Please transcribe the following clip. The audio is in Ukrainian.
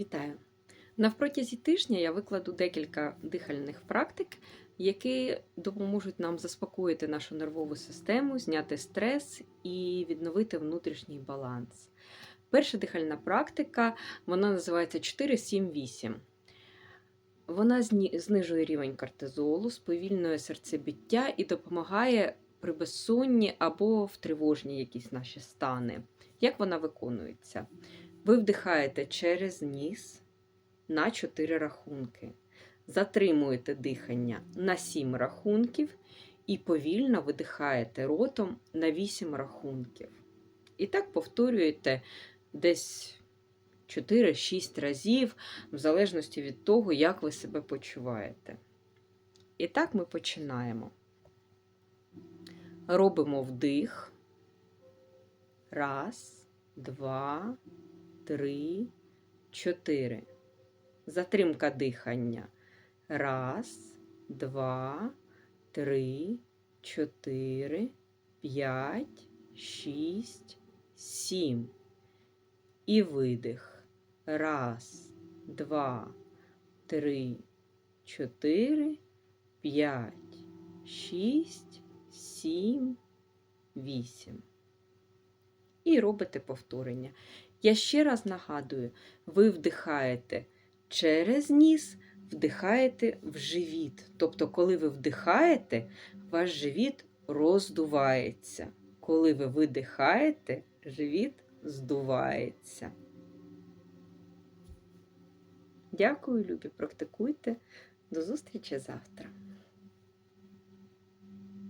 Вітаю! Навпротязі тижня я викладу декілька дихальних практик, які допоможуть нам заспокоїти нашу нервову систему, зняти стрес і відновити внутрішній баланс. Перша дихальна практика вона називається 4-7-8. Вона знижує рівень кортизолу, сповільнює серцебиття і допомагає при безсонні або в тривожні якісь наші стани. Як вона виконується? Ви вдихаєте через ніс на 4 рахунки. Затримуєте дихання на 7 рахунків і повільно видихаєте ротом на 8 рахунків. І так повторюєте десь 4-6 разів, в залежності від того, як ви себе почуваєте. І так ми починаємо. Робимо вдих. Раз, два, три, чотири. Затримка дихання. Раз, два, три, чотири, п'ять, шість, сім. І видих. Раз, два, три, чотири, п'ять, шість, сім, вісім. І робите повторення. Я ще раз нагадую, ви вдихаєте через ніс, вдихаєте в живіт. Тобто, коли ви вдихаєте, ваш живіт роздувається. Коли ви видихаєте, живіт здувається. Дякую, любі, практикуйте. До зустрічі завтра.